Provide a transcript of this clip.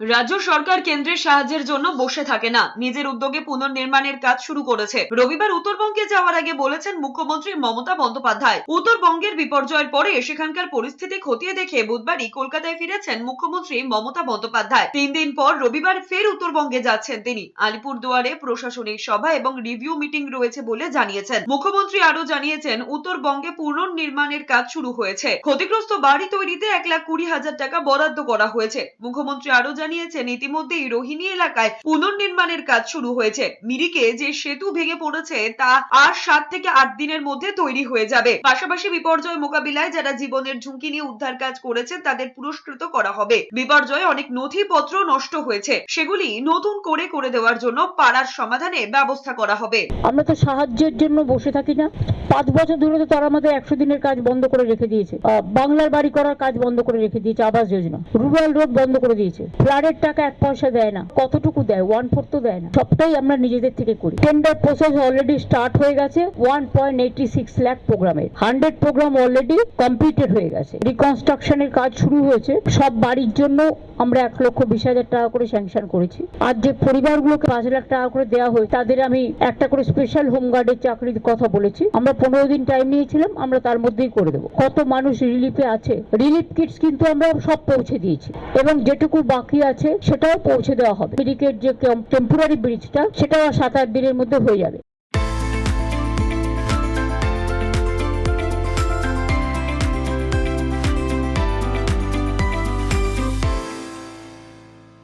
রাজ্য সরকার কেন্দ্রের সাহায্যের জন্য বসে থাকে না। নিজের উদ্যোগে পুনর্নির্মাণের কাজ শুরু করেছে। রবিবার উত্তরবঙ্গে যাওয়ার আগে বলেছেন মুখ্যমন্ত্রী মমতা বন্দ্যোপাধ্যায়। উত্তরবঙ্গের বিপর্যয়ের পরে সেখানকার পরিস্থিতি খতিয়ে দেখে বুধবারই কলকাতায় ফিরেছেন মুখ্যমন্ত্রী মমতা বন্দ্যোপাধ্যায়। তিন দিন পর রবিবার ফের উত্তরবঙ্গে যাচ্ছেন তিনি। আলিপুরদুয়ারে প্রশাসনিক সভা এবং রিভিউ মিটিং রয়েছে বলে জানিয়েছেন। মুখ্যমন্ত্রী আরও জানিয়েছেন, উত্তরবঙ্গে পুনর্নির্মাণের কাজ শুরু হয়েছে। ক্ষতিগ্রস্ত বাড়ি তৈরিতে এক লাখ কুড়ি হাজার টাকা বরাদ্দ করা হয়েছে। মুখ্যমন্ত্রী আরও জানিয়েছেন, ইতিমধ্যেই রোহিণী এলাকায় পুনর্নির্মাণের কাজ শুরু হয়েছে। মিরিকে যে সেতু ভেঙে পড়েছে, তা আর সাত থেকে আট দিনের মধ্যে তৈরি হয়ে যাবে। পাশাপাশি বিপর্যয় মোকাবিলায় যারা জীবনের ঝুঁকি নিয়ে উদ্ধার কাজ করেছে, তাদের পুরস্কৃত করা হবে। বিপর্যয়ে অনেক নথিপত্র নষ্ট হয়েছে। সেগুলি নতুন করে করে দেওয়ার জন্য পাড়ার সমাধানে ব্যবস্থা করা হবে। আমরা তো সাহায্যের জন্য বসে থাকি না। পাঁচ বছর ধরে তো তারা আমাদের একশো দিনের কাজ বন্ধ করে রেখে দিয়েছে। বাংলার বাড়ি করার কাজ বন্ধ করে রেখে দিয়েছে আবাস যোজনা। রুরাল রোড বন্ধ করে দিয়েছে। ফ্লাডের টাকা এক পয়সা দেয় না, কতটুকু দেয়? ওয়ান ফোর তো দেয় না। সবটাই আমরা নিজেদের থেকে করি। টেন্ডার প্রসেস অলরেডি স্টার্ট হয়ে গেছে one point eight six lakh প্রোগ্রামের হান্ড্রেড প্রোগ্রাম অলরেডি কমপ্লিটেড হয়ে গেছে। রিকনস্ট্রাকশনের কাজ শুরু হয়েছে। সব বাড়ির জন্য আমরা এক লক্ষ বিশ হাজার টাকা করে স্যাংশন করেছি। আর যে পরিবারগুলোকে পাঁচ লাখ টাকা করে দেওয়া হয় তাদের আমি একটা করে স্পেশাল হোমগার্ডের চাকরির কথা বলেছি। আমরা পনেরো দিন টাইম নিয়েছিলাম, আমরা তার মধ্যেই করে দেবো। কত মানুষ রিলিফে আছে? রিলিফ কিটস কিন্তু আমরা সব পৌঁছে দিয়েছি। এবং যেটুকু বাকি আছে, সেটাও পৌঁছে দেওয়া হবে। ব্রিকের যে টেম্পোরারি ব্রিজটা সেটাও সাত আট দিনের মধ্যে হয়ে যাবে।